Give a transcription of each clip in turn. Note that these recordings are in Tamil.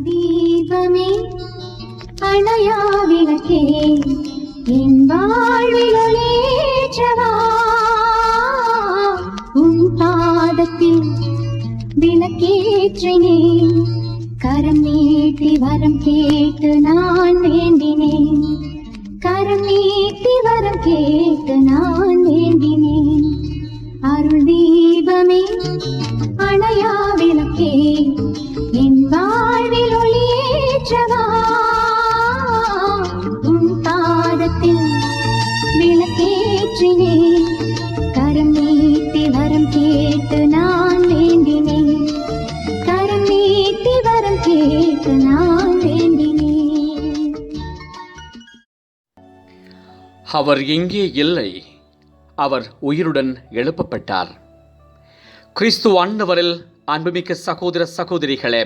தீபமே அணையா விளக்கே என் வாழ்வில் உன் பாதத்தில் விளக்கேற்றினேன் கரம் நீட்டி வரம் கேட்டு நான் வேண்டினேன் கரம் நீட்டி வரம் கேட்டு நான் வேண்டினேன் விளக்கேற்றினேன் கரம் நீட்டி வரம் கேட்டு நான் வேண்டினேன் கரம் நீட்டி வரம் கேட்டு நான் வேண்டினேன் அவர் எங்கே இல்லை அவர் உயிருடன் எழுப்பப்பட்டார். கிறிஸ்து ஆண்டவரில் அன்புமிக்க சகோதர சகோதரிகளே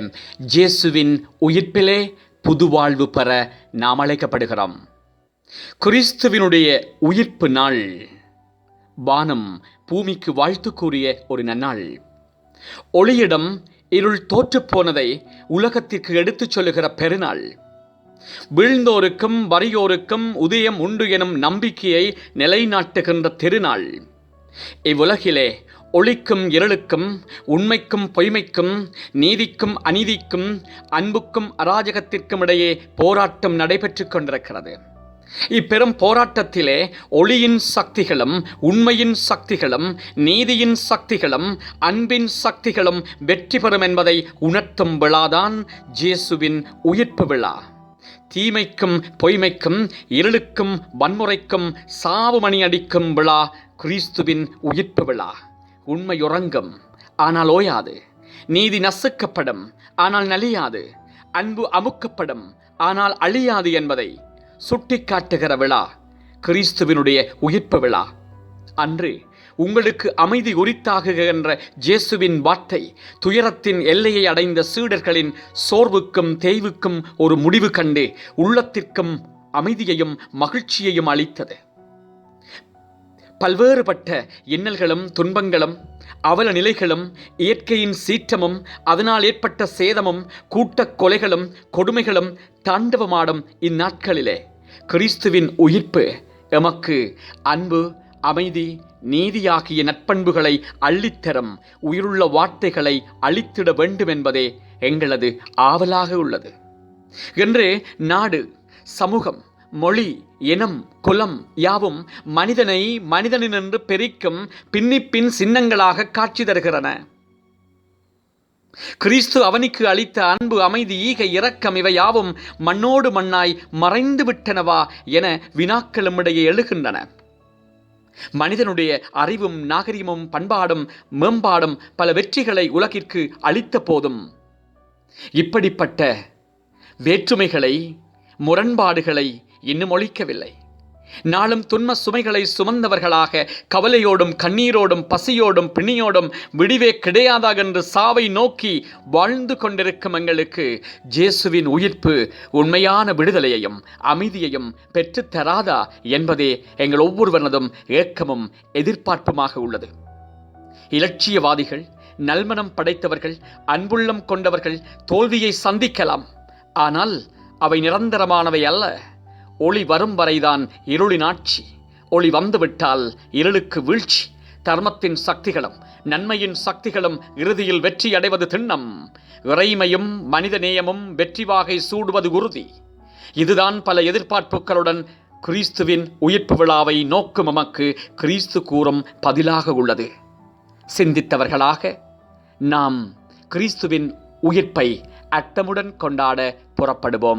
ஜேசுவின் உயிர்ப்பிலே புதுவாழ்வு பெற நாம் அழைக்கப்படுகிறோம். கிறிஸ்துவினுடைய உயிர்ப்பு நாள். வானம் பூமிக்கு வாழ்த்து கூறிய ஒரு நன்னாள். ஒளியிடம் இருள் தோற்றுப் போனதை உலகத்திற்கு எடுத்துச் சொல்லுகிற பெருநாள். வீழ்ந்தோருக்கும் வறியோருக்கும் உதயம் உண்டு எனும் நம்பிக்கையை நிலைநாட்டுகின்ற திருநாள். இவ்வுலகிலே ஒளிக்கும் இருளுக்கும் உண்மைக்கும் பொய்மைக்கும் நீதிக்கும் அநீதிக்கும் அன்புக்கும் அராஜகத்திற்கும் இடையே போராட்டம் நடைபெற்றுக் கொண்டிருக்கிறது. இப்பெரும் போராட்டத்திலே ஒளியின் சக்திகளும் உண்மையின் சக்திகளும் நீதியின் சக்திகளும் அன்பின் சக்திகளும் வெற்றி பெறும் என்பதை உணர்த்தும் விழாதான் ஜேசுவின் உயிர்ப்பு விழா. தீமைக்கும் பொய்மைக்கும் இருளுக்கும் வன்முறைக்கும் சாவு மணி அடிக்கும் விழா கிறிஸ்துவின் உயிர்ப்பு விழா. உண்மை உறங்கும் ஆனால் ஓயாது. நீதி நசுக்கப்படும் ஆனால் நலியாது. அன்பு அமுக்கப்படும் ஆனால் அழியாது என்பதை சுட்டிக்காட்டுகிற விழா கிறிஸ்துவினுடைய உயிர்ப்பு விழா. அன்று உங்களுக்கு அமைதி உரித்தாகுகின்ற ஜேசுவின் வார்த்தை துயரத்தின் எல்லையை அடைந்த சீடர்களின் சோர்வுக்கும் தேய்வுக்கும் ஒரு முடிவு கண்டு உள்ளத்திற்கும் அமைதியையும் மகிழ்ச்சியையும் அளித்தது. பல்வேறுபட்ட இன்னல்களும் துன்பங்களும் அவல நிலைகளும் இயற்கையின் சீற்றமும் அதனால் ஏற்பட்ட சேதமும் கூட்டக் கொலைகளும் கொடுமைகளும் தாண்டவமாடும் இந்நாட்களிலே கிறிஸ்துவின் உயிர்ப்பு எமக்கு அன்பு அமைதி நீதியாகிய நட்பண்புகளை அள்ளித்தரும் உயிருள்ள வார்த்தைகளை அளித்திட வேண்டும் என்பதே எங்களது ஆவலாக உள்ளது. என்று நாடு சமூகம் மொழி இனம் குலம் யாவும் மனிதனை மனிதனினின்று பெரிக்கும் பின்னிப்பின் சின்னங்களாக காட்சி தருகிறன. கிறிஸ்து அவனுக்கு அளித்த அன்பு அமைதி ஈகை இரக்கம் இவை யாவும் மண்ணோடு மண்ணாய் மறைந்து விட்டனவா என வினாக்களுமிடையே எழுகின்றன. மனிதனுடைய அறிவும் நாகரிகமும் பண்பாடும் மேம்பாடும் பல வெற்றிகளை உலகிற்கு அளித்த போதும் இப்படிப்பட்ட வேற்றுமைகளை முரண்பாடுகளை இன்னும் ஒழிக்கவில்லை. நாளும் துன்ப சுமைகளை சுமந்தவர்களாக கவலையோடும் கண்ணீரோடும் பசியோடும் பிணியோடும் விடிவே கிடையாதாக என்று சாவை நோக்கி வாழ்ந்து கொண்டிருக்கும் எங்களுக்கு ஜேசுவின் உயிர்ப்பு உண்மையான விடுதலையையும் அமைதியையும் பெற்றுத்தராதா என்பதே எங்கள் ஒவ்வொருவனதும் ஏக்கமும் எதிர்பார்ப்புமாக உள்ளது. இலட்சியவாதிகள் நல்மனம் படைத்தவர்கள் அன்புள்ளம் கொண்டவர்கள் தோல்வியை சந்திக்கலாம். ஆனால் அவை நிரந்தரமானவை அல்ல. ஒளி வரும் வரைதான் இருளினாட்சி ஒளி வந்துவிட்டால் இருளுக்கு வீழ்ச்சி. தர்மத்தின் சக்திகளும் நன்மையின் சக்திகளும் இறுதியில் வெற்றி அடைவது திண்ணம். இறைமையும் மனிதநேயமும் வெற்றி வாகை சூடுவது உறுதி. இதுதான் பல எதிர்பார்ப்புகளுடன் கிறிஸ்துவின் உயிர்ப்பு விழாவை நோக்கும் நமக்கு கிறிஸ்து கூறும் பதிலாக உள்ளது. சிந்தித்தவர்களாக நாம் கிறிஸ்துவின் உயிர்ப்பை அட்டமுடன் கொண்டாட புறப்படுவோம்.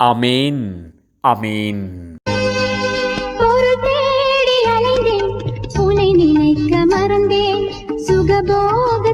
அமேன் அமேன் நினைக்க மறந்தேன் சுகபோக